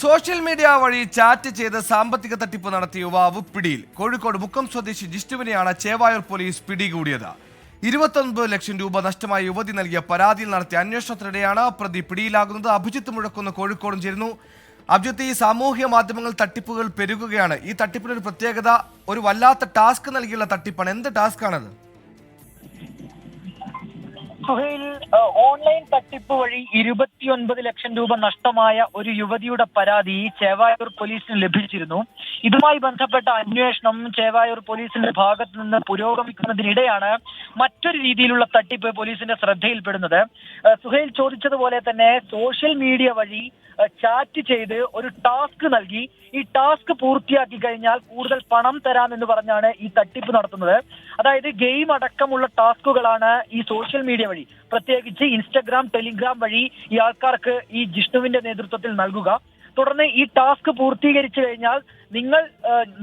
Social media വഴി chat ചെയ്ത് സാമ്പത്തിക തട്ടിപ്പ് നടത്തിയ യുവാവ് പിടിയിൽ. കോഴിക്കോട് മുക്കം സ്വദേശി ജിഷ്ണുവിനെയാണ് ചേവായൂർ പോലീസ് പിടികൂടിയത്. ഇരുപത്തൊൻപത് ലക്ഷം രൂപ നഷ്ടമായ യുവതി നൽകിയ പരാതിയിൽ നടത്തിയ അന്വേഷണത്തിനിടെയാണ് പ്രതി പിടിയിലാകുന്നത്. അഭിജിത്ത് മുഴക്കുന്ന കോഴിക്കോടും ചേരുന്നു. അഭിജിത്ത് ഈ സാമൂഹ്യ മാധ്യമങ്ങൾ തട്ടിപ്പുകൾ പെരുകുകയാണ്. ഈ തട്ടിപ്പിനൊരു പ്രത്യേകത ഒരു വല്ലാത്ത ടാസ്ക് നൽകിയുള്ള തട്ടിപ്പാണ്. എന്ത് ടാസ്ക് ആണത് സുഹൈൽ ഓൺലൈൻ തട്ടിപ്പ് വഴി ഇരുപത്തിയൊൻപത് ലക്ഷം രൂപ നഷ്ടമായ ഒരു യുവതിയുടെ പരാതി ചേവായൂർ പോലീസിന് ലഭിച്ചിരുന്നു. ഇതുമായി ബന്ധപ്പെട്ട അന്വേഷണം ചേവായൂർ പോലീസിന്റെ ഭാഗത്ത് നിന്ന് പുരോഗമിക്കുന്നതിനിടെയാണ് മറ്റൊരു രീതിയിലുള്ള തട്ടിപ്പ് പോലീസിന്റെ ശ്രദ്ധയിൽപ്പെടുന്നത്. സുഹൈൽ ചോദിച്ചതുപോലെ തന്നെ സോഷ്യൽ മീഡിയ വഴി ചാറ്റ് ചെയ്ത് ഒരു ടാസ്ക് നൽകി. ഈ ടാസ്ക് പൂർത്തിയാക്കി കഴിഞ്ഞാൽ കൂടുതൽ പണം തരാമെന്ന് പറഞ്ഞാണ് ഈ തട്ടിപ്പ് നടത്തുന്നത്. അതായത് ഗെയിം അടക്കമുള്ള ടാസ്കുകളാണ് ഈ സോഷ്യൽ മീഡിയ വഴി. പ്രത്യേകിച്ച് ഇൻസ്റ്റഗ്രാം ടെലിഗ്രാം വഴി ഈ ആൾക്കാർക്ക് ഈ ജിഷ്ണുവിന്റെ നേതൃത്വത്തിൽ നൽകുക. തുടർന്ന് ഈ ടാസ്ക് പൂർത്തീകരിച്ചു കഴിഞ്ഞാൽ നിങ്ങൾ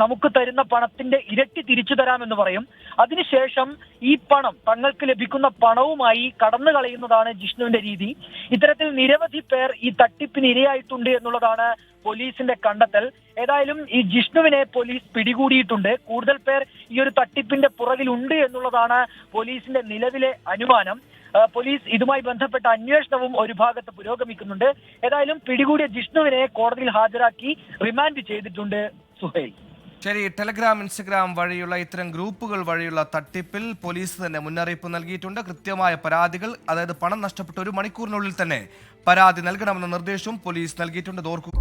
നമുക്ക് തരുന്ന പണത്തിന്റെ ഇരട്ടി തിരിച്ചു തരാമെന്ന് പറയും. അതിനുശേഷം ഈ പണം തങ്ങൾക്ക് ലഭിക്കുന്ന പണവുമായി കടന്നു കളയുന്നതാണ് ജിഷ്ണുവിന്റെ രീതി. ഇത്തരത്തിൽ നിരവധി പേർ ഈ തട്ടിപ്പിന് ഇരയായിട്ടുണ്ട് എന്നുള്ളതാണ് പോലീസിന്റെ കണ്ടെത്തൽ. ഏതായാലും ഈ ജിഷ്ണുവിനെ പോലീസ് പിടികൂടിയിട്ടുണ്ട്. കൂടുതൽ പേർ ഈ ഒരു തട്ടിപ്പിന്റെ പുറകിലുണ്ട് എന്നുള്ളതാണ് പോലീസിന്റെ നിലവിലെ അനുമാനം. പോലീസ് ഇതുമായി ബന്ധപ്പെട്ട അന്വേഷണവും ഒരു ഭാഗത്ത് പുരോഗമിക്കുന്നുണ്ട്. ഏതായാലും പിടികൂടിയ ജിഷ്ണുവിനെ കോടതിയിൽ ഹാജരാക്കി റിമാൻഡ് ചെയ്തിട്ടുണ്ട് സുഹൈൽ. ശരി ടെലഗ്രാം ഇൻസ്റ്റഗ്രാം വഴിയുള്ള ഇത്തരം ഗ്രൂപ്പുകൾ വഴിയുള്ള തട്ടിപ്പിൽ പോലീസ് തന്നെ മുന്നറിയിപ്പ് നൽകിയിട്ടുണ്ട്. കൃത്യമായ പരാതികൾ അതായത് പണം നഷ്ടപ്പെട്ട ഒരു മണിക്കൂറിനുള്ളിൽ തന്നെ പരാതി നൽകണമെന്ന നിർദ്ദേശവും പോലീസ് നൽകിയിട്ടുണ്ട്. ഓർക്കുക